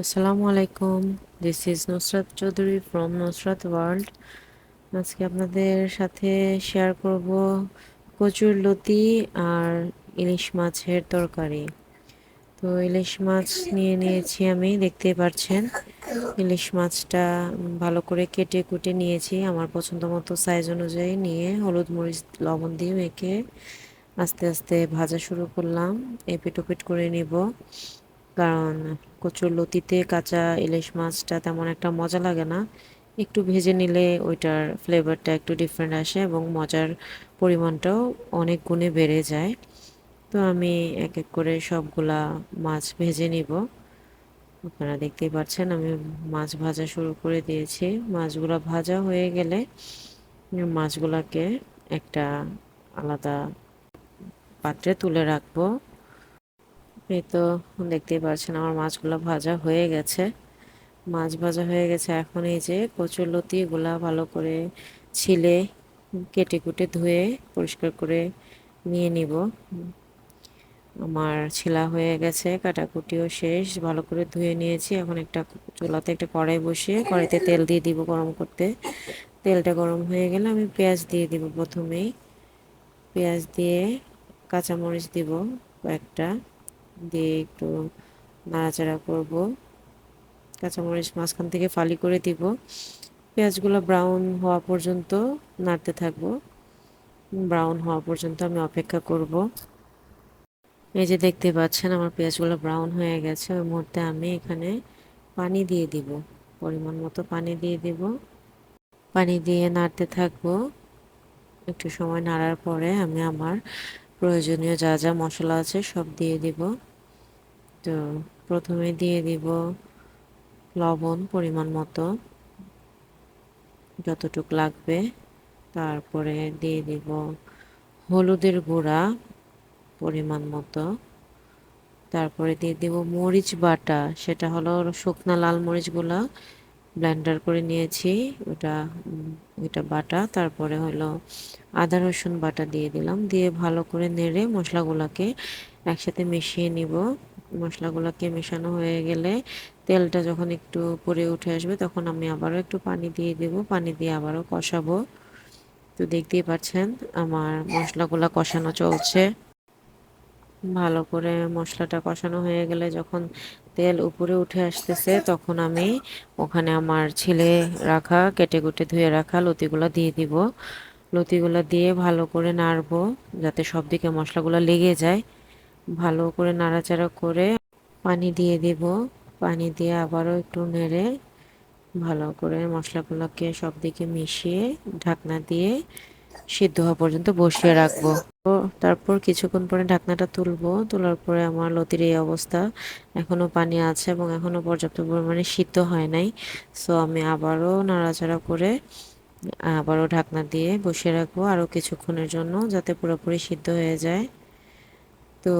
আসসালামু আলাইকুম। This is Nusrat Chowdhury from Nusrat world আজকে আপনাদের সাথে শেয়ার করব কচুর লতি আর ইলিশ মাছের তরকারি। তো ইলিশ মাছ নিয়ে নিয়েছি আমি, দেখতেই পাচ্ছেন। ইলিশ মাছটা ভালো করে কেটে কুটে নিয়েছি আমার পছন্দ মতো সাইজ অনুযায়ী নিয়ে। হলুদ মরিচ, লবণ দিয়ে মেখে আস্তে আস্তে ভাজা শুরু করলাম। এপিট ওপিট করে নিব। কারণ কচুর লতিতে কাঁচা ইলিশ মাছটা তেমন একটা মজা লাগে না। একটু ভেজে নিলে ওইটার ফ্লেভারটা একটু ডিফারেন্ট আসে এবং মজার পরিমাণটাও অনেক গুণে বেড়ে যায়। তো আমি এক এক করে সবগুলা মাছ ভেজে নিব। আপনারা দেখতেই পাচ্ছেন আমি মাছ ভাজা শুরু করে দিয়েছি। মাছগুলো ভাজা হয়ে গেলে মাছগুলোকে একটা আলাদা পাত্রে তুলে রাখব। এই তো দেখতেই পাচ্ছেন আমার মাছগুলো ভাজা হয়ে গেছে। মাছ ভাজা হয়ে গেছে। এখন এই যে কচুর লতিগুলা ভালো করে ছিলে, কেটে কুটে ধুয়ে পরিষ্কার করে নিয়ে নিব। আমার ছিলা হয়ে গেছে, কাটাকুটিও শেষ, ভালো করে ধুয়ে নিয়েছি। এখন একটা চুলাতে একটা কড়াই বসিয়ে কড়াইতে তেল দিয়ে দিব গরম করতে। তেলটা গরম হয়ে গেলে আমি পেঁয়াজ দিয়ে দিব প্রথমেই। পেঁয়াজ দিয়ে কাঁচামরিচ দিব কয়েকটা। দিয়ে একটু নাড়াচাড়া করব। কাঁচামরিচ মাঝখান থেকে ফালি করে দিব। পেঁয়াজগুলো ব্রাউন হওয়া পর্যন্ত নাড়তে থাকব। ব্রাউন হওয়া পর্যন্ত আমি অপেক্ষা করব। এই যে দেখতে পাচ্ছেন, আমার পেঁয়াজগুলো ব্রাউন হয়ে গেছে। ওই মুহূর্তে আমি এখানে পানি দিয়ে দিব। পরিমাণ মতো পানি দিয়ে দিব। পানি দিয়ে নাড়তে থাকব। একটু সময় নাড়ার পরে আমি আমার প্রয়োজনীয় যা যা মশলা আছে সব দিয়ে দিব। তো প্রথমে দিয়ে দিব লবণ পরিমাণ মতো, যতটুক লাগবে। তারপরে দিয়ে দিব হলুদের গুঁড়া পরিমাণ মতো। তারপরে দিয়ে দিব মরিচ বাটা, সেটা হলো শুকনা লাল মরিচগুলা ব্লেন্ডার করে নিয়েছি, ওটা, ওইটা বাটা। তারপরে হলো আদা রসুন বাটা দিয়ে দিলাম, দিয়ে ভালো করে নেড়ে মশলাগুলোকে একসাথে মিশিয়ে নিব। মশলাগুলোকে মেশানো হয়ে গেলে তেলটা যখন একটু পরে উঠে আসবে তখন আমি আবারও একটু পানি দিয়ে দেব। পানি দিয়ে আবারও কষাবো। তো দেখতেই পাচ্ছেন আমার মশলাগুলো কষানো চলছে। ভালো করে মশলাটা কষানো হয়ে গেলে যখন তেল উপরে উঠে আসতেছে তখন আমি ওখানে আমার ছেলে রাখা, কেটে কুটে ধুয়ে রাখা লতিগুলো দিয়ে দিব। লতিগুলো দিয়ে ভালো করে নাড়বো যাতে সব দিকে মশলাগুলো লেগে যায়। ভালো করে নাড়াচাড়া করে পানি দিয়ে দিব। পানি দিয়ে আবারও একটু নেড়ে ভালো করে মশলাগুলোকে সব দিকে মিশিয়ে ঢাকনা দিয়ে সিদ্ধ হওয়া পর্যন্ত বসিয়ে রাখব। তারপর কিছুক্ষণ পরে ঢাকনাটা তুলবো। তোলার পরে আমার লতির এই অবস্থা। এখনও পানি আছে এবং এখনও পর্যাপ্ত পরিমাণে সিদ্ধ হয় নাই। সো আমি আবারও নাড়াচাড়া করে আবারও ঢাকনা দিয়ে বসিয়ে রাখব আরও কিছুক্ষণের জন্য যাতে পুরোপুরি সিদ্ধ হয়ে যায়। তো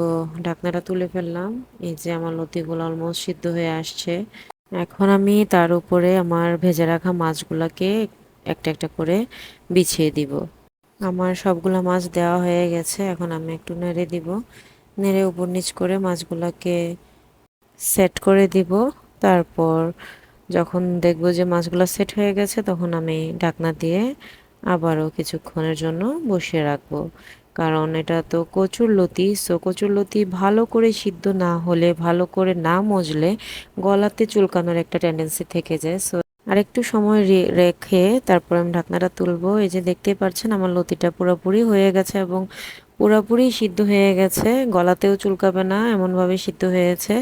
ঢাকনাটা তুলে ফেললাম। এই যে আমার লতিগুলো অলমোস্ট সিদ্ধ হয়ে আসছে। এখন আমি তার উপরে আমার ভেজে রাখা মাছগুলোকে একটা একটা করে বিছিয়ে দিব। আমার সবগুলো মাছ দেওয়া হয়ে গেছে। এখন আমি একটু নেড়ে দিব। নেড়ে উপর নিচ করে মাছগুলোকে সেট করে দিব। তারপর যখন দেখব যে মাছগুলো সেট হয়ে গেছে, তখন আমি ঢাকনা দিয়ে আবারও কিছুক্ষণের জন্য বসিয়ে রাখব। কারণ এটা তো কচুর লতি সো কচুর লতি ভালো করে সিদ্ধ না হলে, ভালো করে না মজলে গলাতে চুলকানোর একটা টেন্ডেন্সি থেকে যায় সো আর একটু সময় রেখে তারপর আমি ঢাকনাটা তুলবো। এই যে দেখতে পাচ্ছেন আমার লতিটা পুরোপুরি হয়ে গেছে এবং পুরোপুরি সিদ্ধ হয়ে গেছে, গলাতেও চুলকাবে না, এমনভাবে সিদ্ধ হয়েছে।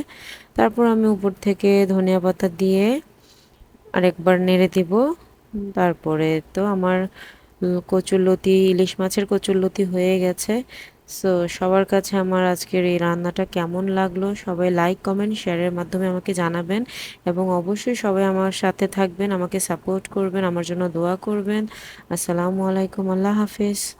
তারপর আমি উপর থেকে ধনিয়া পাতা দিয়ে আরেকবার নেড়ে দিব। তারপরে তো আমার কচুরলতি, ইলিশ মাছের কচুরলতি হয়ে গেছে। সো সবার কাছে আমার আজকের এই রান্নাটা কেমন লাগল? সবাই লাইক কমেন্ট শেয়ারের মাধ্যমে আমাকে জানাবেন এবং অবশ্যই সবাই আমার সাথে থাকবেন, আমাকে সাপোর্ট করবেন, আমার জন্য দোয়া করবেন। আসসালামু আলাইকুম, আল্লাহ হাফিজ।